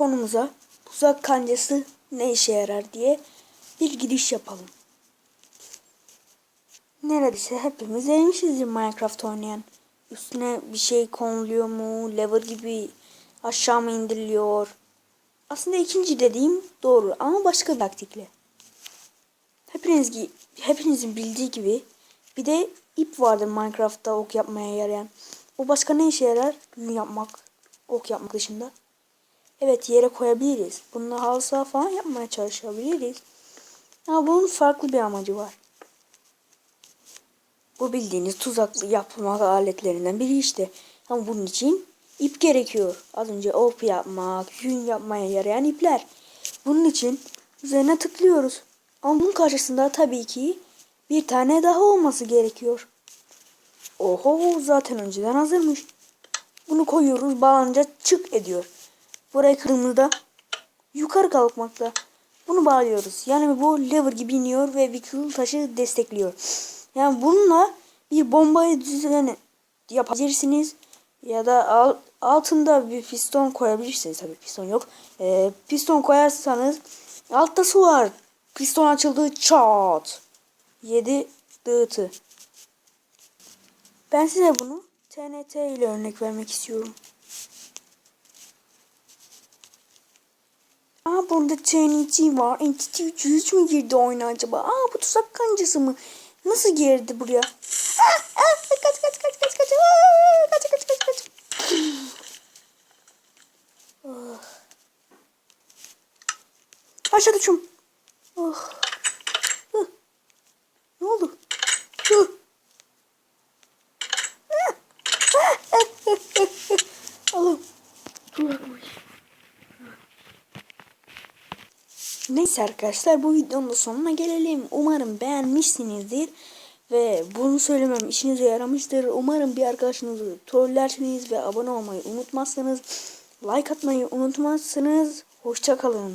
konumuza tuzak kancası ne işe yarar diye bir giriş yapalım. Neredeyse hepimiz evmişizdir Minecraft oynayan. Üstüne bir şey konuluyor mu? Lever gibi aşağı mı indiriliyor? Aslında ikinci dediğim doğru ama başka bir taktikle. Hepiniz, hepinizin bildiği gibi bir de ip vardır Minecraft'ta ok yapmaya yarayan. O başka ne işe yarar? Büyü yapmak, ok yapmak dışında. Evet yere koyabiliriz. Bununla halı saha falan yapmaya çalışabiliriz. Ama bunun farklı bir amacı var. Bu bildiğiniz tuzaklı yapma aletlerinden biri işte. Ama bunun için ip gerekiyor. Az önce op yapmak, yün yapmaya yarayan ipler. Bunun için üzerine tıklıyoruz. Ama bunun karşısında tabii ki bir tane daha olması gerekiyor. Oho zaten önceden hazırmış. Bunu koyuyoruz bağlanınca çık ediyor. Burayı kırdığımızda yukarı kalkmakta. Bunu bağlıyoruz. Yani bu lever gibi iniyor ve bir kıl taşı destekliyor. Yani bununla bir bombayı düzeni yapabilirsiniz. Ya da al- altında bir piston koyabilirsiniz. Tabii piston yok. Ee, piston koyarsanız altta su var. Piston açıldı çat. 7 dağıtı. Ben size bunu TNT ile örnek vermek istiyorum. Burada TNT var. Entity 300 mü girdi oyuna acaba? Aa bu tuzak kancası mı? Nasıl girdi buraya? Aa, aa, kaç kaç kaç kaç kaç. Aa, kaç kaç kaç kaç. Oh. Aşağı düşüm. Oh. Hı. Ne oldu? Neyse arkadaşlar bu videonun da sonuna gelelim. Umarım beğenmişsinizdir. Ve bunu söylemem işinize yaramıştır. Umarım bir arkadaşınızı trollersiniz ve abone olmayı unutmazsınız. Like atmayı unutmazsınız. Hoşçakalın.